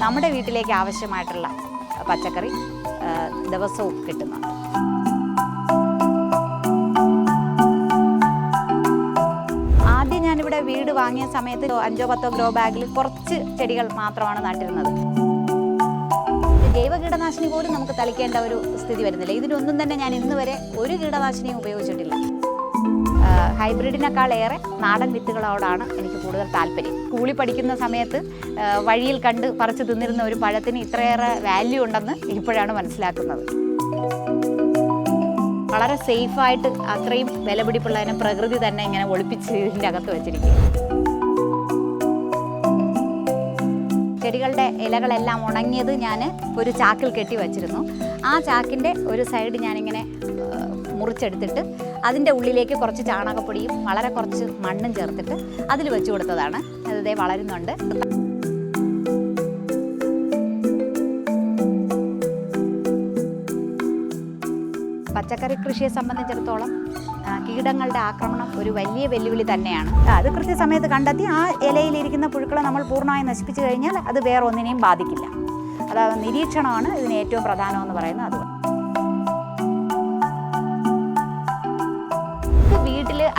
നമ്മുടെ വീട്ടിലേക്ക് ആവശ്യമായിട്ടുള്ള പച്ചക്കറി ദിവസവും കിട്ടുന്നുണ്ട്. ആദ്യം ഞാനിവിടെ വീട് വാങ്ങിയ സമയത്ത് അഞ്ചോ പത്തോ ഗ്രോ ബാഗിൽ കുറച്ച് ചെടികൾ മാത്രമാണ് നട്ടിരുന്നത്. ജൈവ കീടനാശിനി പോലും നമുക്ക് തളിക്കേണ്ട ഒരു സ്ഥിതി വരുന്നില്ല. ഇതിനൊന്നും തന്നെ ഞാൻ ഇന്നുവരെ ഒരു കീടനാശിനിയും ഉപയോഗിച്ചിട്ടില്ല. ഏറെ നാടൻ വിത്തുകളോടാണ് എനിക്ക് കൂടുതൽ താല്പര്യം. സ്കൂളിൽ പഠിക്കുന്ന സമയത്ത് വഴിയിൽ കണ്ട് പറിച്ചു തിന്നിരുന്ന ഒരു പഴത്തിന് ഇത്രയേറെ വാല്യൂ ഉണ്ടെന്ന് ഇപ്പോഴാണ് മനസ്സിലാക്കുന്നത്. വളരെ സേഫായിട്ട് അത്രയും വിലപിടിപ്പുള്ളതിനെ പ്രകൃതി തന്നെ ഇങ്ങനെ ഒളിപ്പിച്ച് ഇതിന്റെ അകത്ത് വെച്ചിരിക്കും ചെടികളുടെ ഇലകളെല്ലാം ഉണങ്ങിയത് ഞാൻ ഒരു ചാക്കിൽ കെട്ടി വച്ചിരുന്നു. ആ ചാക്കിന്റെ ഒരു സൈഡ് ഞാനിങ്ങനെ മുറിച്ചെടുത്തിട്ട് അതിന്റെ ഉള്ളിലേക്ക് കുറച്ച് ചാണകപ്പൊടിയും വളരെ കുറച്ച് മണ്ണും ചേർത്തിട്ട് അതിൽ വെച്ച് കൊടുത്തതാണ്. അതേ വളരുന്നുണ്ട്. പച്ചക്കറി കൃഷിയെ സംബന്ധിച്ചിടത്തോളം കീടങ്ങളുടെ ആക്രമണം ഒരു വലിയ വെല്ലുവിളി തന്നെയാണ്. അത് കൃത്യസമയത്ത് കണ്ടെത്തി ആ ഇലയിലിരിക്കുന്ന പുഴുക്കളെ നമ്മൾ പൂർണമായും നശിപ്പിച്ചു കഴിഞ്ഞാൽ അത് വേറെ ഒന്നിനെയും ബാധിക്കില്ല. അതായത് നിരീക്ഷണമാണ് ഇതിന് ഏറ്റവും പ്രധാനമെന്ന് പറയുന്നത് അതുകൊണ്ട്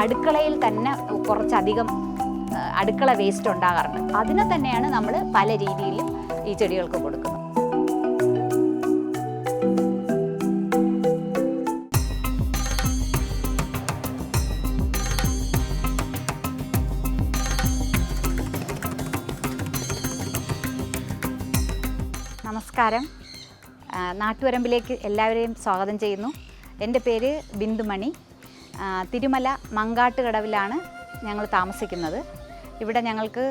അടുക്കളയിൽ തന്നെ കുറച്ചധികം അടുക്കള വേസ്റ്റ് ഉണ്ടാകാറുണ്ട്. അതിനെ തന്നെയാണ് നമ്മൾ പല രീതിയിലും ഈ ചെടികൾക്ക് കൊടുക്കുന്നത്. നമസ്കാരം. നാട്ടുവരമ്പിലേക്ക് എല്ലാവരെയും സ്വാഗതം ചെയ്യുന്നു. എന്റെ പേര് ബിന്ദുമണി. തിരുമല മങ്കാട്ടുകടവിലാണ് ഞങ്ങൾ താമസിക്കുന്നത്. ഇവിടെ ഞങ്ങൾക്ക്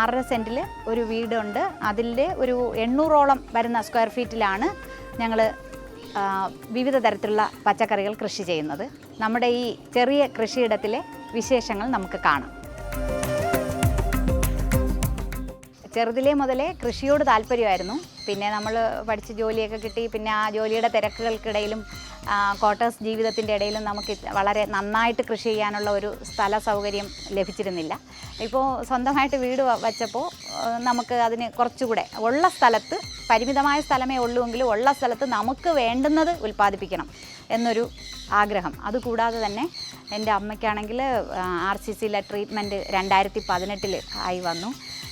ആറര സെന്റിൽ ഒരു വീടുണ്ട്. അതിന്റെ ഒരു എണ്ണൂറോളം വരുന്ന സ്ക്വയർ ഫീറ്റിലാണ് ഞങ്ങൾ വിവിധ തരത്തിലുള്ള പച്ചക്കറികൾ കൃഷി ചെയ്യുന്നത്. നമ്മുടെ ഈ ചെറിയ കൃഷിയിടത്തിലെ വിശേഷങ്ങൾ നമുക്ക് കാണാം. ചെറുതിലെ മുതലേ കൃഷിയോട് താല്പര്യമായിരുന്നു. പിന്നെ നമ്മൾ പഠിച്ച് ജോലിയൊക്കെ കിട്ടി പിന്നെ ആ ജോലിയുടെ തിരക്കുകൾക്കിടയിലും ക്വാർട്ടേഴ്സ് ജീവിതത്തിന്റെ ഇടയിലും നമുക്ക് വളരെ നന്നായിട്ട് കൃഷി ചെയ്യാനുള്ള ഒരു സ്ഥല സൗകര്യം ലഭിച്ചിരുന്നില്ല. ഇപ്പോൾ സ്വന്തമായിട്ട് വീട് വച്ചപ്പോൾ നമുക്ക് അതിന് കുറച്ചുകൂടെ ഉള്ള സ്ഥലത്ത് പരിമിതമായ സ്ഥലമേ ഉള്ളൂവെങ്കിലും ഉള്ള സ്ഥലത്ത് നമുക്ക് വേണ്ടുന്നത് ഉൽപ്പാദിപ്പിക്കണം എന്നൊരു ആഗ്രഹം. അതുകൂടാതെ തന്നെ എന്റെ അമ്മയ്ക്കാണെങ്കിൽ ആർ സി സിയിലെ ട്രീറ്റ്മെന്റ് രണ്ടായിരത്തി പതിനെട്ടിൽ ആയി വന്നു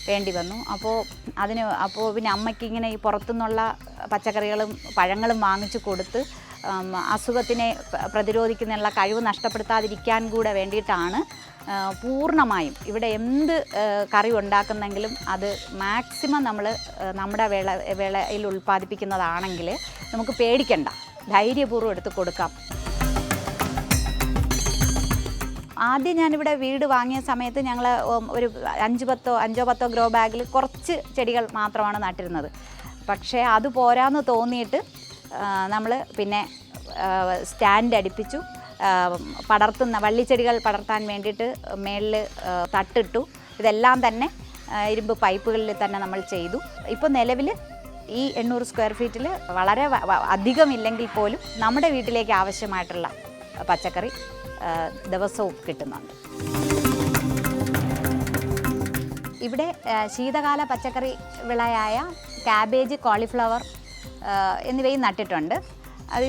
വേണ്ടി വന്നു. അപ്പോൾ അതിന് അപ്പോൾ പിന്നെ അമ്മയ്ക്ക് ഇങ്ങനെ ഈ പുറത്തുനിന്നുള്ള പച്ചക്കറികളും പഴങ്ങളും വാങ്ങിച്ചു കൊടുത്ത് അസുഖത്തിനെ പ- പ്രതിരോധിക്കുന്നതിനുള്ള കഴിവ് നഷ്ടപ്പെടുത്താതിരിക്കാൻ കൂടെ വേണ്ടിയിട്ടാണ് പൂർണമായും ഇവിടെ എന്ത് കറി ഉണ്ടാക്കുന്നെങ്കിലും അത് മാക്സിമം നമ്മൾ നമ്മുടെ വിള വിളയിൽ ഉൽപ്പാദിപ്പിക്കുന്നതാണെങ്കിൽ നമുക്ക് പേടിക്കണ്ട. ധൈര്യപൂർവം എടുത്ത് കൊടുക്കാം. ആദ്യം ഞാനിവിടെ വീട് വാങ്ങിയ സമയത്ത് ഞങ്ങൾ ഒരു അഞ്ച് പത്തോ അഞ്ചോ പത്തോ ഗ്രോ ബാഗിൽ കുറച്ച് ചെടികൾ മാത്രമാണ് നട്ടിരുന്നത്. പക്ഷേ അത് പോരാന്ന് തോന്നിയിട്ട് നമ്മൾ പിന്നെ സ്റ്റാൻഡ് അടുപ്പിച്ചു പടർത്തുന്ന വള്ളിച്ചെടികൾ പടർത്താൻ വേണ്ടിയിട്ട് മേളിൽ തട്ടിട്ടു. ഇതെല്ലാം തന്നെ ഇരുമ്പ് പൈപ്പുകളിൽ തന്നെ നമ്മൾ ചെയ്തു. ഇപ്പോൾ നിലവിൽ ഈ എണ്ണൂറ് സ്ക്വയർ ഫീറ്റിൽ വളരെ അധികം ഇല്ലെങ്കിൽ പോലും നമ്മുടെ വീട്ടിലേക്ക് ആവശ്യമായിട്ടുള്ള പച്ചക്കറി ദിവസവും കിട്ടുന്നുണ്ട്. ഇവിടെ ശീതകാല പച്ചക്കറി വിളയായ കാബേജ് കോളിഫ്ലവർ എന്നിവയും നട്ടിട്ടുണ്ട്.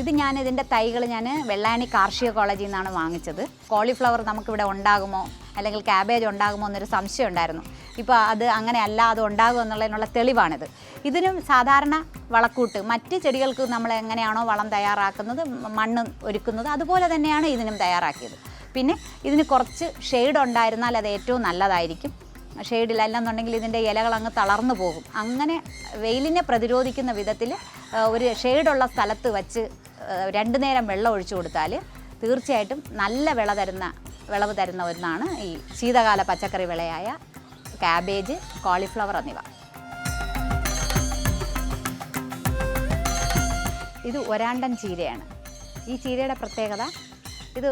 ഇത് ഞാൻ ഇതിന്റെ തൈകൾ ഞാൻ വെള്ളാണി കാർഷിക കോളേജിൽ നിന്നാണ് വാങ്ങിച്ചത്. കോളിഫ്ലവർ നമുക്കിവിടെ ഉണ്ടാകുമോ? അല്ലെങ്കിൽ ക്യാബേജ് ഉണ്ടാകുമോ എന്നൊരു സംശയം ഉണ്ടായിരുന്നു. ഇപ്പോൾ അത് അങ്ങനെ അല്ല അത് ഉണ്ടാകും എന്നുള്ളതിനുള്ള തെളിവാണിത്. ഇതിനും സാധാരണ വളക്കൂട്ട് മറ്റ് ചെടികൾക്ക് നമ്മൾ എങ്ങനെയാണോ വളം തയ്യാറാക്കുന്നത് മണ്ണ് ഒരുക്കുന്നത് അതുപോലെ തന്നെയാണ് ഇതിനും തയ്യാറാക്കിയത്. പിന്നെ ഇതിന് കുറച്ച് ഷെയ്ഡ് ഉണ്ടായിരുന്നാൽ അത് ഏറ്റവും നല്ലതായിരിക്കും. ഷെയ്ഡില്ല അല്ലെന്നുണ്ടെങ്കിൽ ഇതിന്റെ ഇലകൾ അങ്ങ് തളർന്നു പോകും. അങ്ങനെ വെയിലിനെ പ്രതിരോധിക്കുന്ന വിധത്തിൽ ഒരു ഷെയ്ഡുള്ള സ്ഥലത്ത് വച്ച് രണ്ടു നേരം വെള്ളം ഒഴിച്ചു കൊടുത്താൽ തീർച്ചയായിട്ടും നല്ല വിള തരുന്ന വിളവ് തരുന്ന ഒന്നാണ് ഈ ശീതകാല പച്ചക്കറി വിളയായ ക്യാബേജ് കോളിഫ്ലവർ എന്നിവ. ഇത് ഒരാണ്ടൻ ചീരയാണ്. ഈ ചീരയുടെ പ്രത്യേകത ഇത്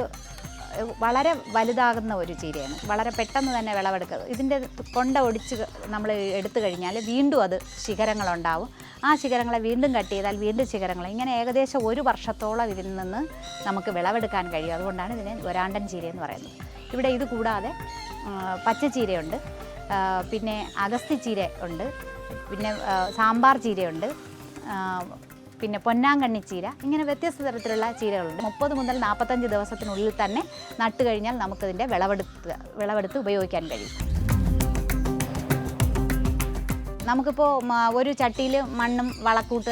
വളരെ വലുതാകുന്ന ഒരു ചീരയാണ്. വളരെ പെട്ടെന്ന് തന്നെ വിളവെടുക്കുക. ഇതിന്റെ കൊണ്ട ഒടിച്ച് നമ്മൾ എടുത്തു കഴിഞ്ഞാൽ വീണ്ടും അത് ശിഖരങ്ങളുണ്ടാവും. ആ ശിഖരങ്ങളെ വീണ്ടും കട്ട് ചെയ്താൽ വീണ്ടും ശിഖരങ്ങൾ. ഇങ്ങനെ ഏകദേശം ഒരു വർഷത്തോളം ഇതിൽ നിന്ന് നമുക്ക് വിളവെടുക്കാൻ കഴിയും. അതുകൊണ്ടാണ് ഇതിനെ ഒരാണ്ടൻ ചീര എന്ന് പറയുന്നത്. ഇവിടെ ഇത് കൂടാതെ പച്ച പച്ചച്ചീരയുണ്ട്. പിന്നെ പിന്നെ ചീര ഉണ്ട്. പിന്നെ സാമ്പാർ ചീരയുണ്ട്. പിന്നെ പൊന്നാങ്കണ്ണി ചീര. ഇങ്ങനെ വ്യത്യസ്ത തരത്തിലുള്ള ചീരകളുണ്ട്. മുപ്പത് മുതൽ നാൽപ്പത്തഞ്ച് ദിവസത്തിനുള്ളിൽ തന്നെ നട്ട് കഴിഞ്ഞാൽ നമുക്കതിന്റെ വിളവെടുത്ത് വിളവെടുത്ത് ഉപയോഗിക്കാൻ കഴിയും. നമുക്കിപ്പോൾ ഒരു ചട്ടിയിൽ മണ്ണും വളക്കൂട്ട്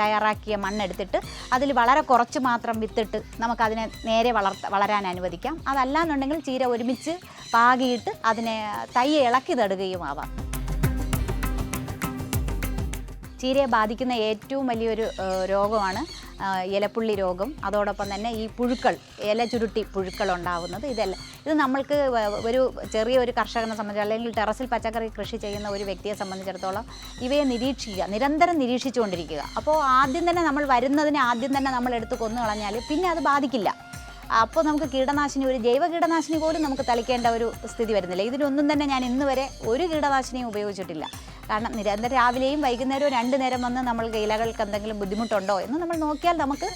തയ്യാറാക്കിയ മണ്ണെടുത്തിട്ട് അതിൽ വളരെ കുറച്ച് മാത്രം വിത്തിട്ട് നമുക്കതിനെ നേരെ വളർത്ത വളരാൻ അനുവദിക്കാം. അതല്ലാന്നുണ്ടെങ്കിൽ ചീര ഒരുമിച്ച് പാകിയിട്ട് അതിനെ തൈ ഇളക്കി നടുകയും ആവാം. ചീരയെ ബാധിക്കുന്ന ഏറ്റവും വലിയൊരു രോഗമാണ് ഇലപ്പുള്ളി രോഗം. അതോടൊപ്പം തന്നെ ഈ പുഴുക്കൾ ഇല ചുരുട്ടി പുഴുക്കൾ ഉണ്ടാവുന്നത് ഇതെല്ലാം ഇത് നമ്മൾക്ക് ഒരു ചെറിയ ഒരു കർഷകനെ സംബന്ധിച്ച് അല്ലെങ്കിൽ ടെറസിൽ പച്ചക്കറി കൃഷി ചെയ്യുന്ന ഒരു വ്യക്തിയെ സംബന്ധിച്ചിടത്തോളം ഇവയെ നിരീക്ഷിക്കുക നിരന്തരം നിരീക്ഷിച്ചുകൊണ്ടിരിക്കുക. അപ്പോൾ ആദ്യം തന്നെ നമ്മൾ വരുന്നതിനെ ആദ്യം തന്നെ നമ്മൾ എടുത്ത് കൊന്നു കളഞ്ഞാൽ പിന്നെ അത് ബാധിക്കില്ല. അപ്പോൾ നമുക്ക് കീടനാശിനി ഒരു ജൈവ കീടനാശിനി പോലും നമുക്ക് തളിക്കേണ്ട ഒരു സ്ഥിതി വരുന്നില്ല. ഇതിനൊന്നും തന്നെ ഞാൻ ഇന്ന് വരെ ഒരു കീടനാശിനിയും ഉപയോഗിച്ചിട്ടില്ല. കാരണം നിരന്തരം രാവിലെയും വൈകുന്നേരവും രണ്ട് നേരം വന്ന് നമ്മൾ ഇലകൾക്ക് എന്തെങ്കിലും ബുദ്ധിമുട്ടുണ്ടോ എന്ന് നമ്മൾ നോക്കിയാൽ നമുക്ക്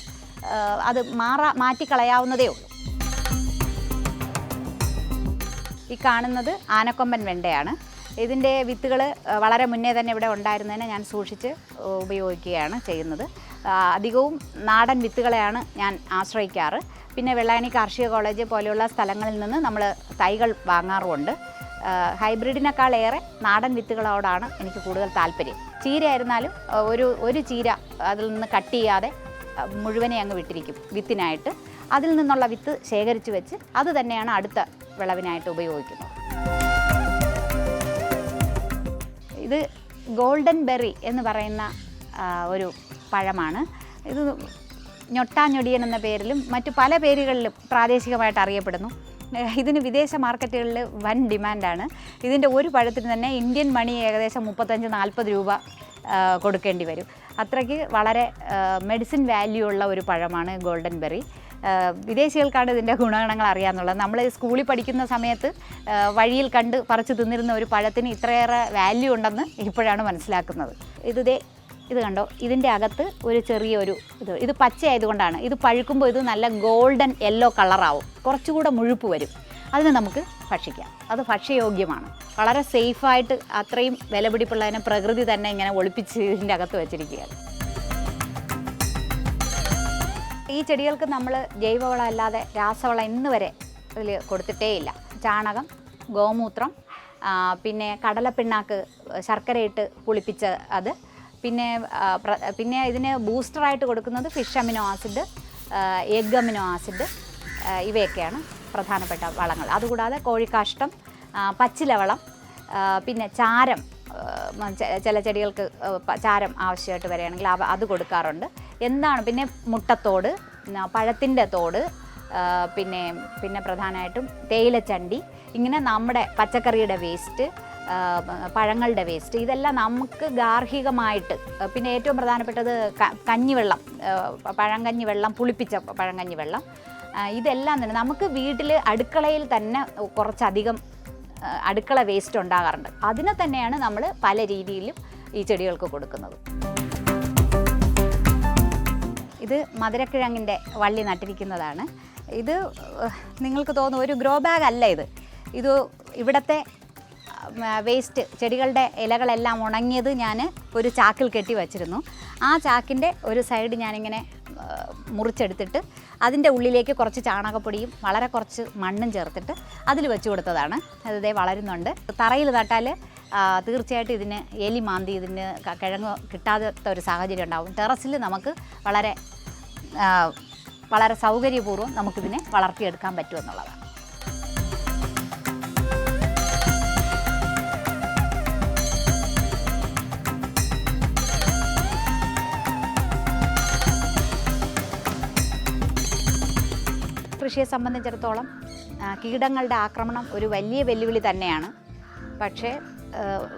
അത് മാറാ മാറ്റിക്കളയാവുന്നതേ ഉള്ളൂ. ഈ കാണുന്നത് ആനക്കൊമ്പൻ വെണ്ടയാണ്. ഇതിന്റെ വിത്തുകൾ വളരെ മുന്നേ തന്നെ ഇവിടെ ഉണ്ടായിരുന്നതിനെ ഞാൻ സൂക്ഷിച്ച് ഉപയോഗിക്കുകയാണ് ചെയ്യുന്നത്. അധികവും നാടൻ വിത്തുകളെയാണ് ഞാൻ ആശ്രയിക്കാറ്. പിന്നെ വെള്ളായണി കാർഷിക കോളേജ് പോലെയുള്ള സ്ഥലങ്ങളിൽ നിന്ന് നമ്മൾ തൈകൾ വാങ്ങാറുമുണ്ട്. ഹൈബ്രിഡിനേക്കാളേറെ നാടൻ വിത്തുകളോടാണ് എനിക്ക് കൂടുതൽ താല്പര്യം. ചീര ആയിരുന്നാലും ഒരു ഒരു ചീര അതിൽ നിന്ന് കട്ട് ചെയ്യാതെ മുഴുവനെ അങ്ങ് വിട്ടിരിക്കും വിത്തിനായിട്ട്. അതിൽ നിന്നുള്ള വിത്ത് ശേഖരിച്ച് വെച്ച് അത് തന്നെയാണ് അടുത്ത വിളവിനായിട്ട് ഉപയോഗിക്കുന്നത്. ഇത് ഗോൾഡൻ ബെറി എന്ന് പറയുന്ന ഒരു പഴമാണ്. ഇത് ഞൊട്ടാഞ്ഞൊടിയൻ എന്ന പേരിലും മറ്റു പല പേരുകളിലും പ്രാദേശികമായിട്ട് അറിയപ്പെടുന്നു. ഇതിന് വിദേശ മാർക്കറ്റുകളിൽ വൻ ഡിമാൻഡാണ്. ഇതിന്റെ ഒരു പഴത്തിന് തന്നെ ഇന്ത്യൻ മണി ഏകദേശം മുപ്പത്തഞ്ച് നാൽപ്പത് രൂപ കൊടുക്കേണ്ടി വരും. അത്രയ്ക്ക് വളരെ മെഡിസിൻ വാല്യൂ ഉള്ള ഒരു പഴമാണ് ഗോൾഡൻ ബെറി വിദേശികൾക്കാണ് ഇതിന്റെ ഗുണഗണങ്ങൾ അറിയാമെന്നുള്ളത് നമ്മൾ സ്കൂളിൽ പഠിക്കുന്ന സമയത്ത് വഴിയിൽ കണ്ട് പറിച്ചു തിന്നിരുന്ന ഒരു പഴത്തിന് ഇത്രയേറെ വാല്യൂ ഉണ്ടെന്ന് ഇപ്പോഴാണ് മനസ്സിലാക്കുന്നത്. ഇത് ഇത് കണ്ടോ? ഇതിന്റെ അകത്ത് ഒരു ചെറിയൊരു ഇത്. ഇത് പച്ചയായതുകൊണ്ടാണ്. ഇത് പഴുക്കുമ്പോൾ ഇത് നല്ല ഗോൾഡൻ യെല്ലോ കളറാവും. കുറച്ചുകൂടെ മുഴുപ്പ് വരും. അതിനെ നമുക്ക് ഭക്ഷിക്കാം. അത് ഭക്ഷ്യയോഗ്യമാണ്. വളരെ സേഫായിട്ട് അത്രയും വിലപിടിപ്പുള്ളതിനെ പ്രകൃതി തന്നെ ഇങ്ങനെ ഒളിപ്പിച്ച് ഇതിന്റെ അകത്ത് വെച്ചിരിക്കുകയാണ്. ഈ ചെടികൾക്ക് നമ്മൾ ജൈവവളം അല്ലാതെ രാസവളം ഇന്ന് വരെ അതിൽ കൊടുത്തിട്ടേയില്ല. ചാണകം ഗോമൂത്രം പിന്നെ കടലപ്പിണ്ണാക്ക് ശർക്കരയിട്ട് പുളിപ്പിച്ച് അത് പിന്നെ പിന്നെ ഇതിന് ബൂസ്റ്ററായിട്ട് കൊടുക്കുന്നത് fish amino acid egg amino acid ഇവയൊക്കെയാണ് പ്രധാനപ്പെട്ട വളങ്ങൾ. അതുകൂടാതെ കോഴിക്കാഷ്ടം പച്ചിലവളം പിന്നെ ചാരം ചില ചെടികൾക്ക് ചാരം ആവശ്യമായിട്ട് വരികയാണെങ്കിൽ അത് കൊടുക്കാറുണ്ട്. എന്താണ്? പിന്നെ മുട്ടത്തോട് പഴത്തിന്റെ തോട് പിന്നെ പിന്നെ പ്രധാനമായിട്ടും തേയിലച്ചണ്ടി ഇങ്ങനെ നമ്മുടെ പച്ചക്കറിയുടെ വേസ്റ്റ് പഴങ്ങളുടെ വേസ്റ്റ് ഇതെല്ലാം നമുക്ക് ഗാർഹികമായിട്ട് പിന്നെ ഏറ്റവും പ്രധാനപ്പെട്ടത് കഞ്ഞിവെള്ളം. പഴങ്കഞ്ഞി വെള്ളം പുളിപ്പിച്ച പഴങ്കഞ്ഞി വെള്ളം ഇതെല്ലാം തന്നെ നമുക്ക് വീട്ടിൽ അടുക്കളയിൽ തന്നെ കുറച്ചധികം അടുക്കള വേസ്റ്റ് ഉണ്ടാകാറുണ്ട്. അതിനെ തന്നെയാണ് നമ്മൾ പല രീതിയിലും ഈ ചെടികൾക്ക് കൊടുക്കുന്നത്. ഇത് മധുരക്കിഴങ്ങിന്റെ വള്ളി നട്ടിരിക്കുന്നതാണ്. ഇത് നിങ്ങൾക്ക് തോന്നും ഒരു ഗ്രോ ബാഗ് അല്ല ഇത്. ഇത് ഇവിടുത്തെ വേസ്റ്റ് ചെടികളുടെ ഇലകളെല്ലാം ഉണങ്ങിയത് ഞാൻ ഒരു ചാക്കിൽ കെട്ടി വച്ചിരുന്നു. ആ ചാക്കിന്റെ ഒരു സൈഡ് ഞാനിങ്ങനെ മുറിച്ചെടുത്തിട്ട് അതിന്റെ ഉള്ളിലേക്ക് കുറച്ച് ചാണകപ്പൊടിയും വളരെ കുറച്ച് മണ്ണും ചേർത്തിട്ട് അതിൽ വെച്ച് കൊടുത്തതാണ്. അതേ വളരുന്നുണ്ട്. തറയിൽ നട്ടാൽ തീർച്ചയായിട്ടും ഇതിന് എലി മാന്തി ഇതിന് കിഴങ്ങ് കിട്ടാത്ത ഒരു സാഹചര്യം ഉണ്ടാകും ടെറസിൽ നമുക്ക് വളരെ വളരെ സൗകര്യപൂർവം നമുക്കിതിനെ വളർത്തിയെടുക്കാൻ പറ്റുമെന്നുള്ളതാണ്. കൃഷിയെ സംബന്ധിച്ചിടത്തോളം കീടങ്ങളുടെ ആക്രമണം ഒരു വലിയ വെല്ലുവിളി തന്നെയാണ്. പക്ഷേ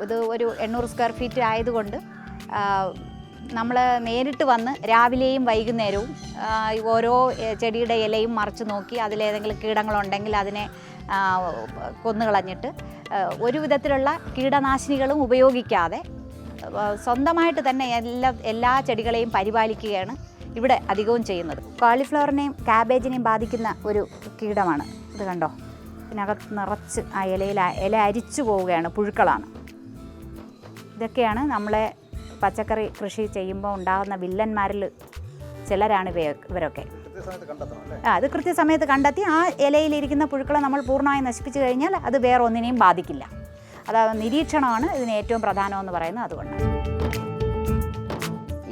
ഇത് ഒരു എണ്ണൂറ് സ്ക്വയർ ഫീറ്റ് ആയതുകൊണ്ട് നമ്മൾ നേരിട്ട് വന്ന് രാവിലെയും വൈകുന്നേരവും ഓരോ ചെടിയുടെ ഇലയും മറിച്ച് നോക്കി അതിലേതെങ്കിലും കീടങ്ങളുണ്ടെങ്കിൽ അതിനെ കൊന്നുകളഞ്ഞിട്ട് ഒരു വിധത്തിലുള്ള കീടനാശിനികളും ഉപയോഗിക്കാതെ സ്വന്തമായിട്ട് തന്നെ എല്ലാ എല്ലാ ചെടികളെയും പരിപാലിക്കുകയാണ്. ഇവിടെ അധികവും ചെയ്യുന്നത്. കോളിഫ്ലവറിനെയും കാബേജിനെയും ബാധിക്കുന്ന ഒരു കീടമാണ്. ഇത് കണ്ടോ? ഇതിനകത്ത് നിറച്ച് ആ ഇലയിൽ ഇല അരിച്ചു പോവുകയാണ് പുഴുക്കളാണ്. ഇതൊക്കെയാണ് നമ്മളെ പച്ചക്കറി കൃഷി ചെയ്യുമ്പോൾ ഉണ്ടാകുന്ന വില്ലന്മാരിൽ ചിലരാണ് ഇവ ഇവരൊക്കെ. ആ അത് കൃത്യസമയത്ത് കണ്ടെത്തി ആ ഇലയിലിരിക്കുന്ന പുഴുക്കളെ നമ്മൾ പൂർണമായി നശിപ്പിച്ചു കഴിഞ്ഞാൽ അത് വേറെ ഒന്നിനെയും ബാധിക്കില്ല. അതായത് നിരീക്ഷണമാണ് ഇതിന് ഏറ്റവും പ്രധാനമെന്ന് പറയുന്നത് അതുകൊണ്ട്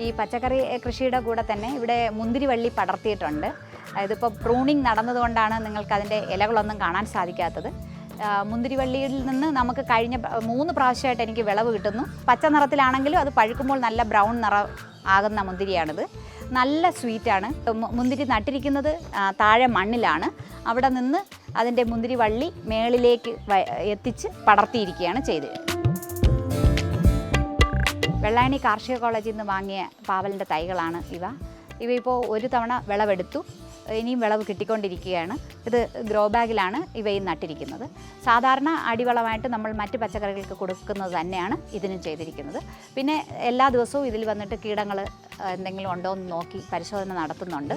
ഈ പച്ചക്കറി കൃഷിയുടെ കൂടെ തന്നെ ഇവിടെ മുന്തിരി വള്ളി പടർത്തിയിട്ടുണ്ട്. ഇതിപ്പോൾ പ്രൂണിങ് നടന്നതുകൊണ്ടാണ് നിങ്ങൾക്ക് അതിന്റെ ഇലകളൊന്നും കാണാൻ സാധിക്കാത്തത്. മുന്തിരിവള്ളിയിൽ നിന്ന് നമുക്ക് കഴിഞ്ഞ മൂന്ന് പ്രാവശ്യമായിട്ട് എനിക്ക് വിളവ് കിട്ടുന്നു. പച്ച നിറത്തിലാണെങ്കിലും അത് പഴുക്കുമ്പോൾ നല്ല ബ്രൗൺ നിറം ആകുന്ന മുന്തിരിയാണിത്. നല്ല സ്വീറ്റാണ്. മുന്തിരി നട്ടിരിക്കുന്നത് താഴെ മണ്ണിലാണ്. അവിടെ നിന്ന് അതിന്റെ മുന്തിരി വള്ളി മേളിലേക്ക് എത്തിച്ച് പടർത്തിയിരിക്കുകയാണ് ചെയ്തത്. വെള്ളായണി കാർഷിക കോളേജിൽ നിന്ന് വാങ്ങിയ പാവലിന്റെ തൈകളാണ് ഇവ. ഇവ ഇപ്പോൾ ഒരു തവണ വിളവെടുത്തു. ഇനിയും വിളവ് കിട്ടിക്കൊണ്ടിരിക്കുകയാണ്. ഇത് ഗ്രോ ബാഗിലാണ് ഇവയും നട്ടിരിക്കുന്നത്. സാധാരണ അടിവളമായിട്ട് നമ്മൾ മറ്റ് പച്ചക്കറികൾക്ക് കൊടുക്കുന്നത് തന്നെയാണ് ഇതിനും ചെയ്തിരിക്കുന്നത്. പിന്നെ എല്ലാ ദിവസവും ഇതിൽ വന്നിട്ട് കീടങ്ങൾ എന്തെങ്കിലും ഉണ്ടോ എന്ന് നോക്കി പരിശോധന നടത്തുന്നുണ്ട്.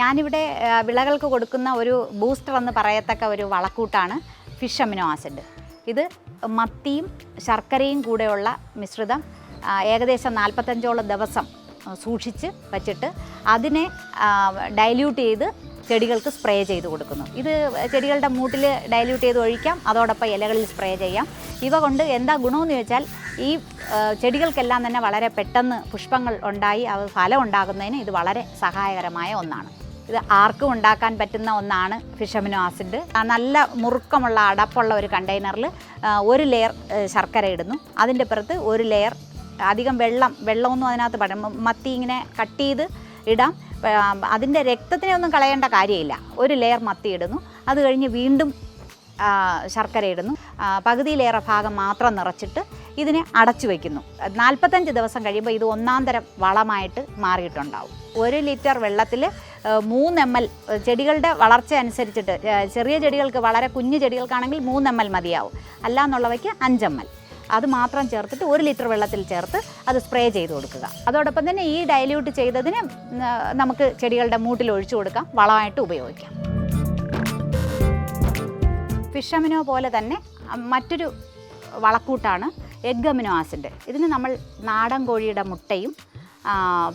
ഞാനിവിടെ വിളകൾക്ക് കൊടുക്കുന്ന ഒരു ബൂസ്റ്റർ എന്ന് പറയത്തക്ക ഒരു വളക്കൂട്ടാണ് ഫിഷ് അമിനോ ആസിഡ്. ഇത് മത്തിയും ശർക്കരയും കൂടെയുള്ള മിശ്രിതം ഏകദേശം നാൽപ്പത്തഞ്ചോളം ദിവസം സൂക്ഷിച്ച് വച്ചിട്ട് അതിനെ ഡൈല്യൂട്ട് ചെയ്ത് ചെടികൾക്ക് സ്പ്രേ ചെയ്ത് കൊടുക്കുന്നു. ഇത് ചെടികളുടെ മൂട്ടിൽ ഡൈല്യൂട്ട് ചെയ്ത് ഒഴിക്കാം അതോടൊപ്പം ഇലകളിൽ സ്പ്രേ ചെയ്യാം. ഇവ കൊണ്ട് എന്താ ഗുണമെന്ന് ചോദിച്ചാൽ ഈ ചെടികൾക്കെല്ലാം തന്നെ വളരെ പെട്ടെന്ന് പുഷ്പങ്ങൾ ഉണ്ടായി അത് ഫലം ഉണ്ടാകുന്നതിന് ഇത് വളരെ സഹായകരമായ ഒന്നാണ്. ഇത് ആർക്കും ഉണ്ടാക്കാൻ പറ്റുന്ന ഒന്നാണ് ഫിഷമിനോ ആസിഡ്. നല്ല മുറുക്കമുള്ള അടപ്പുള്ള ഒരു കണ്ടെയ്നറിൽ ഒരു ലെയർ ശർക്കര ഇടുന്നു. അതിന്റെ പുറത്ത് ഒരു ലെയർ അധികം വെള്ളം വെള്ളമൊന്നും അതിനകത്ത് പടം മത്തി ഇങ്ങനെ കട്ട് ചെയ്ത് ഇടാം. അതിന്റെ രക്തത്തിനെ ഒന്നും കളയേണ്ട കാര്യമില്ല. ഒരു ലെയർ മത്തി ഇടുന്നു. അത് കഴിഞ്ഞ് വീണ്ടും ശർക്കര ഇടുന്നു. പകുതി ഭാഗം മാത്രം നിറച്ചിട്ട് ഇതിനെ അടച്ചു വയ്ക്കുന്നു നാൽപ്പത്തഞ്ച് ദിവസം കഴിയുമ്പോൾ ഇത് ഒന്നാം തരം വളമായിട്ട് മാറിയിട്ടുണ്ടാവും. ഒരു ലിറ്റർ വെള്ളത്തിൽ മൂന്ന് എം എൽ ചെടികളുടെ വളർച്ച അനുസരിച്ചിട്ട് ചെറിയ ചെടികൾക്ക് വളരെ കുഞ്ഞു ചെടികൾക്കാണെങ്കിൽ മൂന്ന് എം എൽ മതിയാവും. അല്ലാന്നുള്ളവയ്ക്ക് അഞ്ച് എം എൽ. അത് മാത്രം ചേർത്തിട്ട് ഒരു ലിറ്റർ വെള്ളത്തിൽ ചേർത്ത് അത് സ്പ്രേ ചെയ്ത് കൊടുക്കുക. അതോടൊപ്പം തന്നെ ഈ ഡയല്യൂട്ട് ചെയ്തതിന് നമുക്ക് ചെടികളുടെ മൂട്ടിൽ ഒഴിച്ചു കൊടുക്കാം വളമായിട്ട് ഉപയോഗിക്കാം. ഫിഷമിനോ പോലെ തന്നെ മറ്റൊരു വളക്കൂട്ടാണ് എഗ് അമിനോ ആസിഡ്. ഇതിന് നമ്മൾ നാടൻ കോഴിയുടെ മുട്ടയും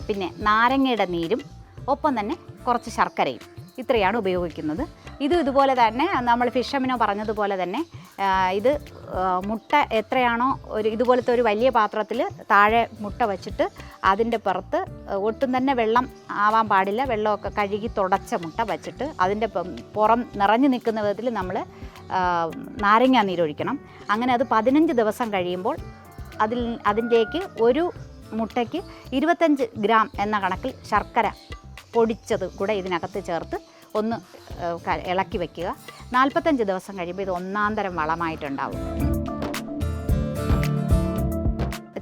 പിന്നെ നാരങ്ങയുടെ നീരും ഒപ്പം തന്നെ കുറച്ച് ശർക്കരയും ഇത്രയാണ് ഉപയോഗിക്കുന്നത്. ഇത് ഇതുപോലെ തന്നെ നമ്മൾ ഫിഷ് അമിനോ പറഞ്ഞതുപോലെ തന്നെ ഇത് മുട്ട എത്രയാണോ ഒരു ഇതുപോലത്തെ ഒരു വലിയ പാത്രത്തിൽ താഴെ മുട്ട വച്ചിട്ട് അതിന്റെ പുറത്ത് ഒട്ടും തന്നെ വെള്ളം ആവാൻ പാടില്ല. വെള്ളമൊക്കെ കഴുകി തുടച്ച മുട്ട വച്ചിട്ട് അതിന്റെ പുറം നിറഞ്ഞു നിൽക്കുന്ന വിധത്തിൽ നമ്മൾ നാരങ്ങ നീരൊഴിക്കണം അങ്ങനെ അത് പതിനഞ്ച് ദിവസം കഴിയുമ്പോൾ അതിൽ അതിന്റേക്ക് ഒരു മുട്ടയ്ക്ക് ഇരുപത്തഞ്ച് ഗ്രാം എന്ന കണക്കിൽ ശർക്കര പൊടിച്ചത് കൂടെ ഇതിനകത്ത് ചേർത്ത് ഒന്ന് ഇളക്കി വയ്ക്കുക നാൽപ്പത്തഞ്ച് ദിവസം കഴിയുമ്പോൾ ഇത് ഒന്നാം തരം വളമായിട്ടുണ്ടാവും.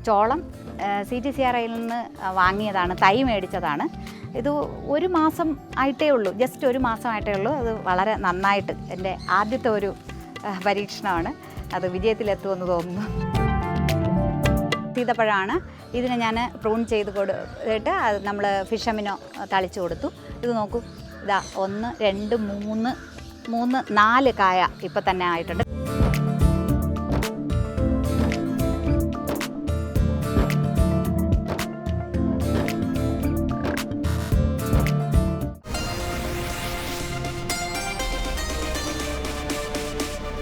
ചോളം സി ടി സി ആർ ഐയിൽ നിന്ന് വാങ്ങിയതാണ് തൈ മേടിച്ചതാണ്. ഇത് ഒരു മാസം ആയിട്ടേ ഉള്ളൂ. ജസ്റ്റ് ഒരു മാസം ആയിട്ടേ ഉള്ളൂ. അത് വളരെ നന്നായിട്ട് എന്റെ ആദ്യത്തെ ഒരു പരീക്ഷണമാണ്. അത് വിജയത്തിലെത്തുമെന്ന് തോന്നുന്നു. സീതപ്പഴമാണ് ഇതിനെ ഞാൻ പ്രൂൺ ചെയ്ത് കൊടുത്തിട്ട് അത് നമ്മൾ ഫിഷമിനോ തളിച്ചു കൊടുത്തു. ഇത് നോക്കൂ. ഇതാ ഒന്ന് രണ്ട് മൂന്ന് മൂന്ന് നാല് കായ ഇപ്പം തന്നെ ആയിട്ടുണ്ട്.